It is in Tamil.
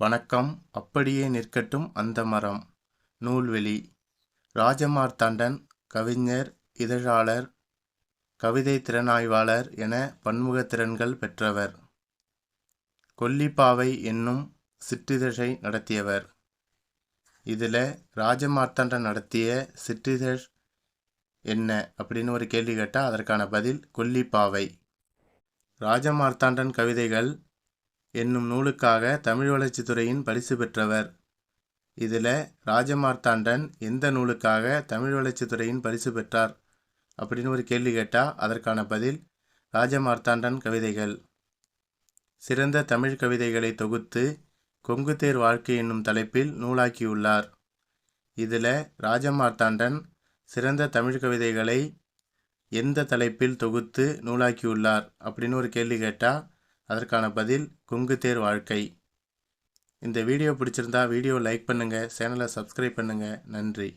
வணக்கம். அப்படியே நிற்கட்டும் அந்த மரம். நூல்வெளி. ராஜமார்த்தாண்டன் கவிஞர் இதழாளர் கவிதை திறனாய்வாளர் என பன்முக திறன்கள் பெற்றவர். கொல்லிப்பாவை என்னும் சிற்றிதழை நடத்தியவர். இதில் ராஜமார்த்தாண்டன் நடத்திய சிற்றிதழ் என்ன அப்படின்னு ஒரு கேள்வி கேட்டால் அதற்கான பதில் கொல்லிப்பாவை. ராஜமார்த்தாண்டன் கவிதைகள் என்னும் நூலுக்காக தமிழ் வளர்ச்சித்துறையின் பரிசு பெற்றவர். இதில் ராஜமார்த்தாண்டன் எந்த நூலுக்காக தமிழ் வளர்ச்சித்துறையின் பரிசு பெற்றார்? அப்படின்னு ஒரு கேள்வி கேட்டால் அதற்கான பதில் ராஜமார்த்தாண்டன் கவிதைகள். சிறந்த தமிழ் கவிதைகளை தொகுத்து கொங்குத்தேர் வாழ்க்கை என்னும் தலைப்பில் நூலாக்கியுள்ளார். இதில் ராஜமார்த்தாண்டன் சிறந்த தமிழ் கவிதைகளை எந்த தலைப்பில் தொகுத்து நூலாக்கியுள்ளார்? அப்படின்னு ஒரு கேள்வி கேட்டால் அதற்கான பதில் கொங்குத்தேர் வாழ்க்கை. இந்த வீடியோ பிடிச்சிருந்தா வீடியோ லைக் பண்ணுங்கள் சேனலை சப்ஸ்கிரைப் பண்ணுங்கள் நன்றி.